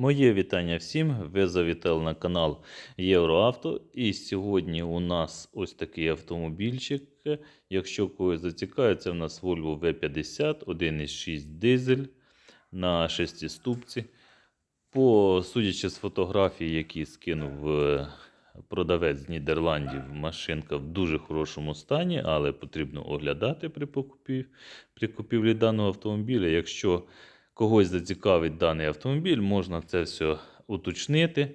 Моє вітання всім. Ви завітали на канал Євроавто. І сьогодні у нас ось такий автомобільчик. Якщо когось зацікавить, це в нас Volvo V50, 1,6 дизель на шестиступці. По судячи з фотографій, які скинув е, продавець з Нідерландів, машинка в дуже хорошому стані, але потрібно оглядати при покупі, при купівлі даного автомобіля. Якщо когось зацікавить даний автомобіль, можна це все уточнити.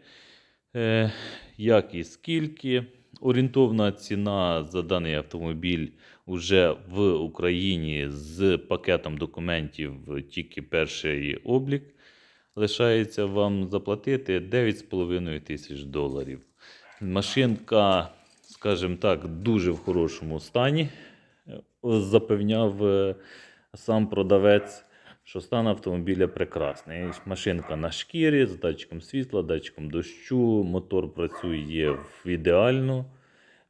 Е, як і скільки. Орієнтовна ціна за даний автомобіль уже в Україні з пакетом документів тільки перший облік. Лишається вам заплатити 9,5 тисяч доларів. Машинка, скажімо так, дуже в хорошому стані. Запевняв е, сам продавець, що стан автомобіля прекрасний. Машинка на шкірі з датчиком світла, датчиком дощу, мотор працює ідеально.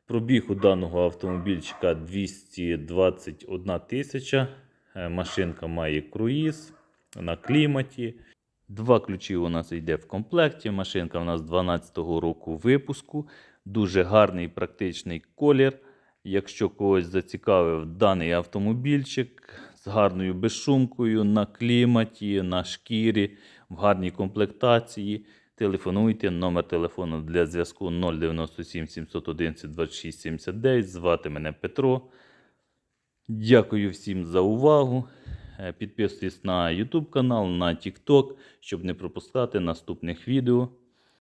Пробіг у даного автомобільчика 221 тисяча. Е, Машинка має круїз на кліматі. Два ключі у нас йде в комплекті. Машинка у нас 12-го року випуску. Дуже гарний практичний колір. Якщо когось зацікавив даний автомобільчик з гарною безшумкою на кліматі, на шкірі, в гарній комплектації, телефонуйте. Номер телефону для зв'язку 097 711 26 79. Звати мене Петро. Дякую всім за увагу. Е, Підписуйтесь на YouTube канал, на TikTok, щоб не пропускати наступних відео.